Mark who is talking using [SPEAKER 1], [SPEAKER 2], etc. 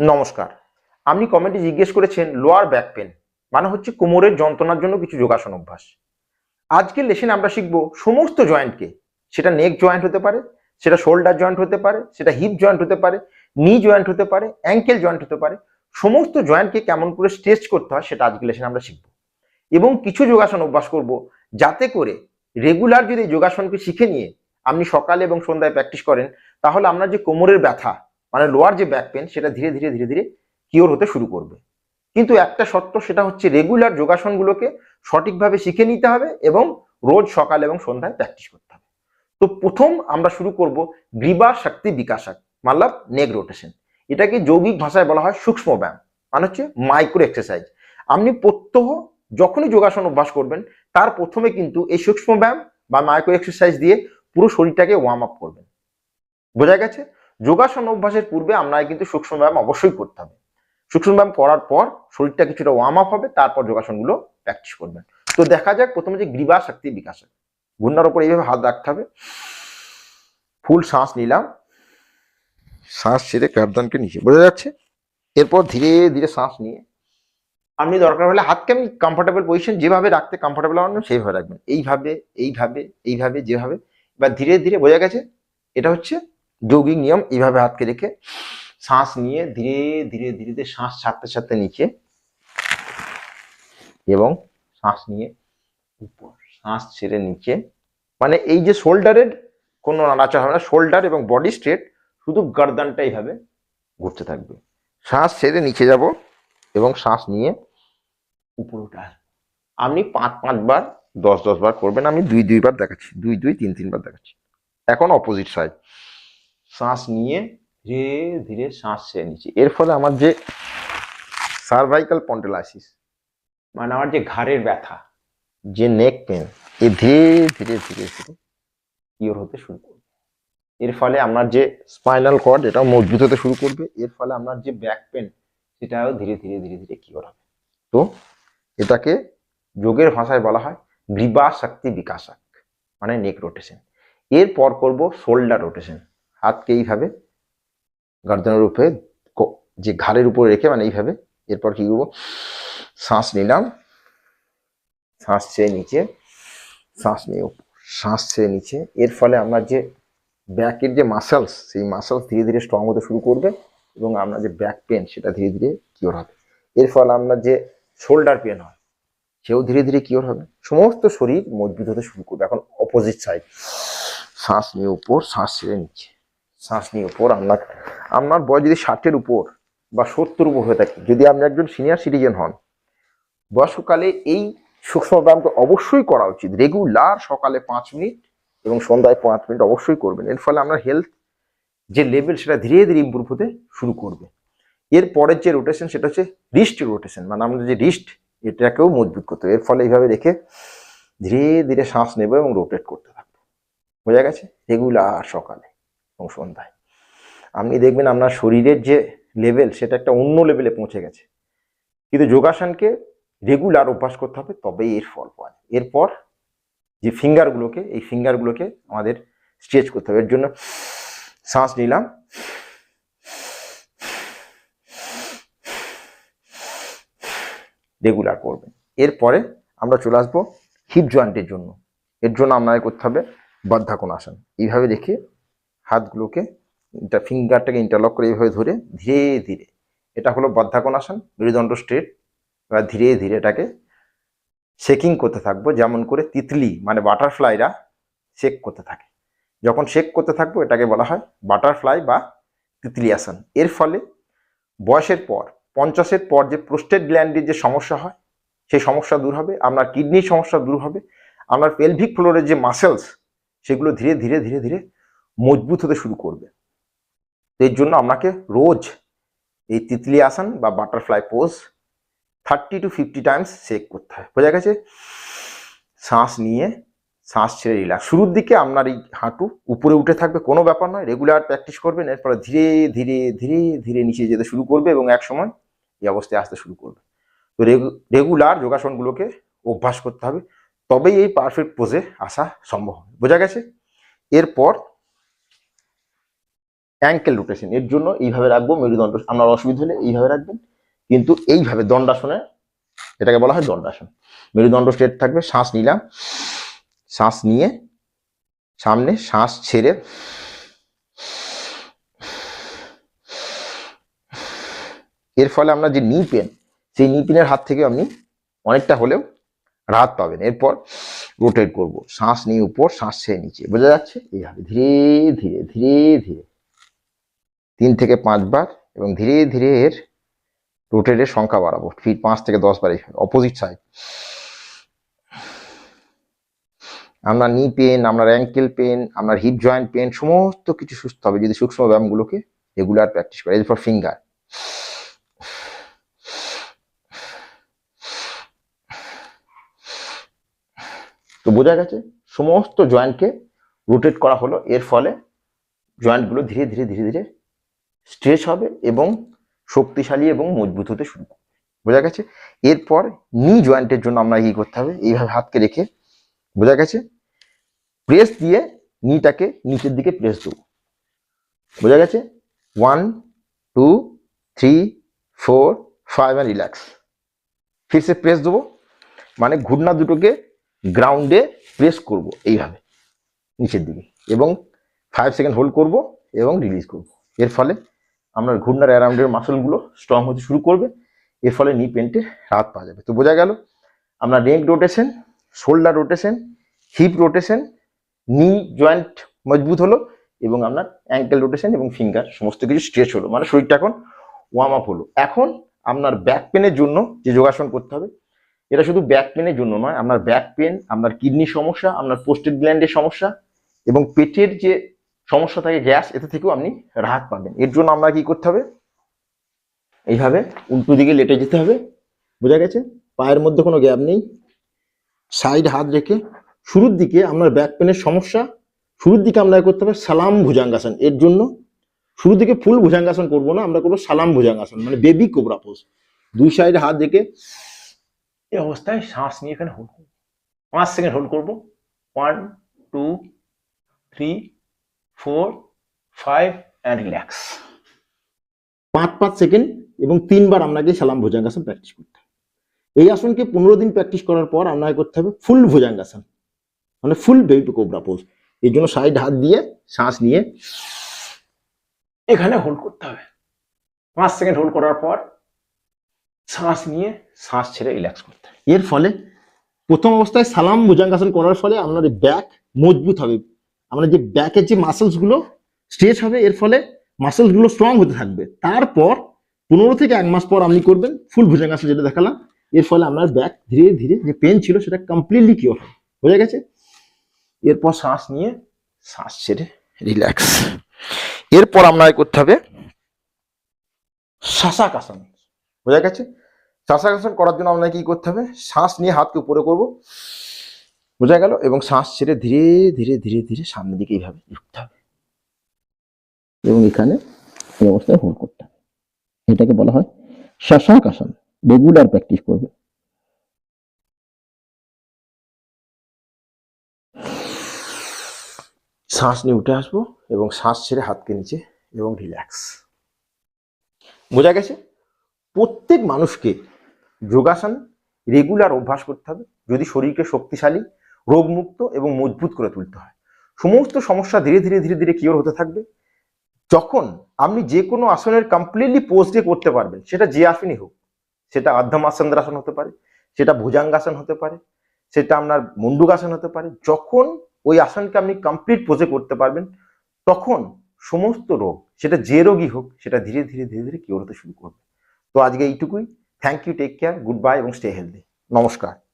[SPEAKER 1] নমস্কার। আপনি কমেন্টে জিজ্ঞেস করেছেন লোয়ার ব্যাক পেন মানে হচ্ছে কোমরের যন্ত্রণার জন্য কিছু যোগাসন অভ্যাস। আজকের লেসেন আমরা শিখব সমস্ত জয়েন্টকে সেটা নেক জয়েন্ট হতে পারে, সেটা শোল্ডার জয়েন্ট হতে পারে, সেটা হিপ জয়েন্ট হতে পারে নি জয়েন্ট হতে পারে অ্যাঙ্কেল জয়েন্ট হতে পারে, সমস্ত জয়েন্টকে কেমন করে স্ট্রেচ করতে হয় সেটা আজকের লেসেন আমরা শিখব। এবং কিছু যোগাসন অভ্যাস করব যাতে করে রেগুলার যদি যোগাসনকে শিখে নিয়ে আপনি সকালে এবং সন্ধ্যায় প্র্যাকটিস করেন, তাহলে আপনার যে কোমরের ব্যথা মানে লোয়ার যে ব্যাক পেন সেটা ধীরে ধীরে ধীরে ধীরে কিওর হতে শুরু করবে। কিন্তু একটা সত্য সেটা হচ্ছে রেগুলার যোগাসনগুলোকে সঠিকভাবে শিখে নিতে হবে এবং রোজ সকাল এবং সন্ধ্যায় প্র্যাকটিস করতে হবে। তো প্রথম আমরা শুরু করব গ্রীবা শক্তি বিকাশক, মাতলাব নেগ রোটেশন এটাকে যৌগিক ভাষায় বলা হয় সূক্ষ্ম ব্যায়াম মানে হচ্ছে মাইক্রো এক্সারসাইজ আপনি প্রত্যহ যখনই যোগাসন অভ্যাস করবেন, তার প্রথমে কিন্তু এই সূক্ষ্ম ব্যায়াম বা মাইক্রো এক্সারসাইজ দিয়ে পুরো শরীরটাকে ওয়ার্ম আপ করবেন। বোঝা গেছে? যোগাসন অভ্যাসের পূর্বে আপনাকে কিন্তু সূক্ষ্ম ব্যায়াম অবশ্যই করতে হবে। সূক্ষ্ম ব্যায়াম করার পর শরীরটা কিছুটা ওয়ার্ম আপ হবে, তারপর যোগাসনগুলো প্র্যাকটিস করবেন। তো দেখা যাক, প্রথমে যে গ্রীবা শক্তি বিকাশ ঘূর্ণার উপর এইভাবে হাত রাখতে হবে। ফুল শ্বাস নিলাম। শ্বাস ছেড়ে গার্দানকে নিচে, বোঝা যাচ্ছে? এরপর ধীরে ধীরে শ্বাস নিয়ে আপনি দরকার হলে হাতকে আমি কমফোর্টেবল পজিশন যেভাবে রাখতে কমফোর্টেবল হবেন সেইভাবে রাখবেন। এইভাবে এইভাবে এইভাবে, যেভাবে বা ধীরে ধীরে বোঝা গেছে, এটা হচ্ছে যৌগিক নিয়ম এইভাবে হাতকে রেখে শ্বাস নিয়ে ধীরে ধীরে ধীরে ধীরে শ্বাস ছাড়তে ছাড়তে নিচে এবং শ্বাস নিয়ে উপর, শ্বাস ছেড়ে নিচে। মানে এই যে শোল্ডারের কোনো নাড়াচাড়া হবে না, শোল্ডার এবং বডি স্ট্রেট শুধু গর্দানটা এইভাবে ঘুরতে থাকবে। শ্বাস ছেড়ে নিচে যাব এবং শ্বাস নিয়ে উপরে উঠে আপনি পাঁচ পাঁচবার দশ দশ বার করবেন, আমি দুই দুইবার দেখাচ্ছি। দুই দুই, তিন তিনবার দেখাচ্ছি। এখন অপোজিট সাইড শ্বাস নিয়ে ধীরে ধীরে শ্বাস ছেড়ে নিচ্ছি। এর ফলে আমার যে সার্ভাইকাল পন্টেলাইসিস মানে আমার যে ঘাড়ের ব্যথা, যে নেক পেন এ ধীরে ধীরে ধীরে ধীরে কিওর হতে শুরু করবে। এর ফলে আপনার যে স্পাইনাল কর্ড এটাও মজবুত হতে শুরু করবে। এর ফলে আপনার যে ব্যাক পেন সেটাও ধীরে ধীরে ধীরে ধীরে কিওর হবে। তো এটাকে যোগের ভাষায় বলা হয় গ্রীবা শক্তি বিকাশক মানে নেক রোটেশন এরপর করব শোল্ডার রোটেশন হাতকে এইভাবে গর্দনের উপরে যে ঘাড়ের উপরে রেখে মানে এইভাবে, এরপর কি করব? শ্বাস নিলাম। শ্বাস ছেড়ে নিচে, শ্বাস নিয়ে শ্বাস ছেড়ে নিচে। এর ফলে আপনার যে ব্যাকের যে মাসেলস সেই মাসেলস ধীরে ধীরে স্ট্রং হতে শুরু করবে এবং আপনার যে ব্যাক পেন সেটা ধীরে ধীরে কিওর হবে। এর ফলে আপনার যে শোল্ডার পেন হয়, সেও ধীরে ধীরে কিওর হবে। সমস্ত শরীর মজবুত হতে শুরু করবে। এখন অপোজিট সাইড শ্বাস নিয়ে উপর, শ্বাস ছেড়ে নিচে। শ্বাস নিয়ে উপর আপনার আপনার বয়স যদি ষাটের উপর বা সত্তর উপর হয়ে থাকে, যদি আপনি একজন সিনিয়র সিটিজেন হন বয়স্ককালে এই সূক্ষ্ম ব্যায়ামটা অবশ্যই করা উচিত। রেগুলার সকালে পাঁচ মিনিট এবং সন্ধ্যায় পাঁচ মিনিট অবশ্যই করবেন। এর ফলে আপনার হেলথ যে লেভেল সেটা ধীরে ধীরে ইম্প্রুভ হতে শুরু করবে। এর পরের যে রোটেশন সেটা হচ্ছে রিস্ট রোটেশন মানে আমাদের যে রিস্ট এটাকেও মজবুত করতে হবে। এর ফলে এইভাবে রেখে ধীরে ধীরে শ্বাস নেব এবং রোটেট করতে থাকব। বোঝা গেছে? রেগুলার সকালে। এবং সন্ধ্যায়। আপনি দেখবেন আপনার শরীরের যে লেভেল সেটা একটা অন্য লেভেলে পৌঁছে গেছে। কিন্তু যোগাসনকে রেগুলার অভ্যাস করতে হবে তবেই এর ফল পাওয়া যায়। এরপর যে ফিঙ্গারগুলোকে এই ফিঙ্গারগুলোকে আমাদের স্ট্রেচ করতে হবে। এর জন্য শ্বাস নিলাম। রেগুলার করবেন। এরপরে আমরা চলে আসব হিপ জয়েন্টের জন্য। এর জন্য আপনাকে করতে হবে বদ্ধাকোনাসন এইভাবে রেখে হাতগুলোকে এটা ফিঙ্গারটাকে ইন্টারলক করে এইভাবে ধরে ধীরে ধীরে। এটা হলো বদ্ধাকোনাসন, মেরুদণ্ড স্ট্রেট এবার ধীরে ধীরে এটাকে শেকিং করতে থাকব, যেমন করে তিতলি মানে বাটারফ্লাইরা শেক করতে থাকে। যখন শেক করতে থাকব, এটাকে বলা হয় বাটারফ্লাই বা তিতলি আসন এর ফলে বয়সের পর, পঞ্চাশের পর যে প্রোস্টেট গ্ল্যান্ডের যে সমস্যা হয়, সেই সমস্যা দূর হবে, আপনার কিডনির সমস্যা দূর হবে, আপনার পেলভিক ফ্লোরের যে মাসেলস সেগুলো ধীরে ধীরে ধীরে ধীরে মজবুত হতে শুরু করবে। এর জন্য আপনাকে রোজ এই তিতলি আসন বা butterfly pose thirty two fifty times check করতে হয়। বোঝা গেছে? শ্বাস নিয়ে শ্বাস ছেড়ে রিল্যাক্স শুরুর দিকে আপনার এই হাঁটু উপরে উঠে থাকবে, কোনো ব্যাপার নয়। রেগুলার প্র্যাকটিস করবেন, এরপরে ধীরে ধীরে ধীরে ধীরে নিচে যেতে শুরু করবে এবং এক সময় এই অবস্থায় আসতে শুরু করবে। তো রেগুলার যোগাসনগুলোকে অভ্যাস করতে হবে। তবেই এই পারফেক্ট পোজে আসা সম্ভব হবে। বোঝা গেছে? এরপর অ্যাঙ্কেল রোটেশন এর জন্য এইভাবে রাখব, মেরুদণ্ড, আপনার অসুবিধা হলে এইভাবে রাখবেন। কিন্তু এইভাবে দণ্ডাসনে, এটাকে বলা হয় দণ্ডাসন। মেরুদণ্ড স্ট্রেট থাকবে, শ্বাস নিলাম। শ্বাস নিয়ে, সামনে শ্বাস ছেড়ে, এর ফলে আপনার যে নি পেন সেই নি পেনের হাত থেকে আপনি অনেকটা হলেও রাহত পাবেন। এরপর রোটেট করব। শ্বাস নিয়ে উপর, শ্বাস ছেড়ে নিচে। বোঝা যাচ্ছে? এইভাবে ধীরে ধীরে ধীরে ধীরে। তিন থেকে পাঁচবার এবং ধীরে ধীরে এর রোটেটের সংখ্যা বাড়াবো। ফিট পাঁচ থেকে দশ বার অপোজিট সাইড আপনার নি পেন আপনার অ্যাঙ্কেল পেন আপনার হিপ জয়েন্ট পেন সমস্ত কিছু সুস্থ হবে যদি সূক্ষ্ম ব্যায়ামগুলোকে রেগুলার প্র্যাকটিস করে। এরপর ফিঙ্গার তো বোঝা গেছে, সমস্ত জয়েন্টকে রোটেট করা হলো। এর ফলে জয়েন্টগুলো ধীরে ধীরে ধীরে ধীরে স্ট্রেচ হবে এবং শক্তিশালী এবং মজবুত হতে শুরু করবে। বোঝা গেছে? এরপর নি জয়েন্টের জন্য আমরা কি করতে হবে? এইভাবে হাতকে রেখে, বোঝা গেছে? প্রেস দিয়ে নিটাকে নিচের দিকে প্রেস দেবো। বোঝা গেছে? One two three four five and relax ফিরসে press দেবো মানে ঘুটনা দুটোকে গ্রাউন্ডে প্রেস করব এইভাবে, নিচের দিকে। এবং ফাইভ সেকেন্ড হোল্ড করব এবং রিলিজ করব। এর ফলে আমরা ঘূর্ণার অ্যারাউন্ডের মাসলগুলো স্ট্রং হতে শুরু করবে, এর ফলে নি পেন্টে রাত পাওয়া যাবে। তো বোঝা গেল আপনার neck rotation shoulder rotation hip rotation knee joint মজবুত হলো এবং আপনার অ্যাঙ্কেল রোটেশন এবং ফিঙ্গার সমস্ত কিছু স্ট্রেচ হলো। মানে শরীরটা এখন ওয়ার্ম আপ হলো। এখন আপনার ব্যাক পেনের জন্য যে যোগাসন করতে হবে, এটা শুধু ব্যাক পেনের জন্য নয়, আপনার ব্যাক পেন আপনার কিডনির সমস্যা, আপনার পোস্টেড গ্ল্যান্ডের সমস্যা এবং পেটের যে সমস্যা থাকে গ্যাস, এতে থেকেও আপনি রাহত পাবেন। এর জন্য আমরা কি করতে হবে? এইভাবে উল্টো দিকে লেটে যেতে হবে। বোঝা গেছে? পায়ের মধ্যে কোনো গ্যাপ নেই। সাইড হাত রেখে শুরুর দিকে আপনার ব্যাক পেনের সমস্যা, শুরুর দিকে আমরা করতে হবে সালাম ভুজাঙ্গাসন। এর জন্য শুরুর দিকে ফুল ভুজাঙ্গাসন করব না, আমরা করব সালাম ভুজাঙ্গাসন মানে বেবি কোবরা পোজ। দুই সাইডে হাত রেখে এই অবস্থায় শ্বাস নিয়ে এখানে হোল্ড করব। পাঁচ সেকেন্ড হোল্ড করব। One two three four, five, and relax. পাঁচ পাঁচ সেকেন্ড এবং তিনবার আপনাকে সালাম ভুজাঙ্গাসন প্র্যাকটিস করতে হবে। এই আসনকে পনেরো দিন প্র্যাকটিস করার পর আপনাকে করতে হবে ফুল ভুজাঙ্গাসন মানে ফুল বেবি কোবরা পোজ। এর জন্য সাইড হাত দিয়ে, শ্বাস নিয়ে এখানে হোল্ড করতে হবে। পাঁচ সেকেন্ড হোল্ড করার পর শ্বাস নিয়ে শ্বাস ছেড়ে রিল্যাক্স করতে এর ফলে প্রথম অবস্থায় সালাম ভুজাঙ্গাসন করার ফলে আপনার ব্যাক মজবুত হবে। আপনার যে ব্যাকের যে মাসেলসগুলো স্ট্রেচ হবে, এর ফলে মাসেলসগুলো স্ট্রং হতে থাকবে। তারপর পনেরো থেকে এক মাস পর আপনি করবেন ফুল ভুজাঙ্গাসন যেটা দেখালাম, এর ফলে আপনার ব্যাক ধীরে ধীরে যে পেন ছিল সেটা কমপ্লিটলি কিওর হবে। বোঝা গেছে? এরপর শ্বাস নিয়ে শ্বাস ছেড়ে রিল্যাক্স এরপর আপনাকে করতে হবে শাসাকাসন বোঝা গেছে? শাসাকাসন করার জন্য আপনাকে কি করতে হবে? শ্বাস নিয়ে হাতকে উপরে করব। বোঝা গেল এবং শ্বাস ছেড়ে ধীরে ধীরে ধীরে ধীরে সামনের দিকে এইভাবে ঝুঁকতে হবে। এবং এখানে এই অবস্থায় হোল্ড করতে হবে। এটাকে বলা হয় শাসাকাসন রেগুলার প্র্যাকটিস করবে। শ্বাস নিয়ে উঠে আসব এবং শ্বাস ছেড়ে হাতকে নিচে এবং রিল্যাক্স বোঝা গেছে? প্রত্যেক মানুষকে যোগাসন রেগুলার অভ্যাস করতে হবে। যদি শরীরকে শক্তিশালী রোগমুক্ত এবং মজবুত করে তুলতে হয়। সমস্ত সমস্যা ধীরে ধীরে ধীরে ধীরে কিওর হতে থাকবে। যখন আপনি যে কোনো আসনের কমপ্লিটলি পোজ দিয়ে করতে পারবেন, সেটা যে আসনই হোক, সেটা অর্ধমাসন্দ্রাসন হতে পারে, সেটা ভুজাঙ্গাসন হতে পারে, সেটা আপনার মুন্ডুকাসন হতে পারে, যখন ওই আসনকে আপনি কমপ্লিট পোজে করতে পারবেন, তখন সমস্ত রোগ, সেটা যে রোগই হোক, সেটা ধীরে ধীরে ধীরে ধীরে কিওর হতে শুরু করবে। তো আজকে এইটুকুই। Thank you take care good bye এবং স্টে হেলদি নমস্কার।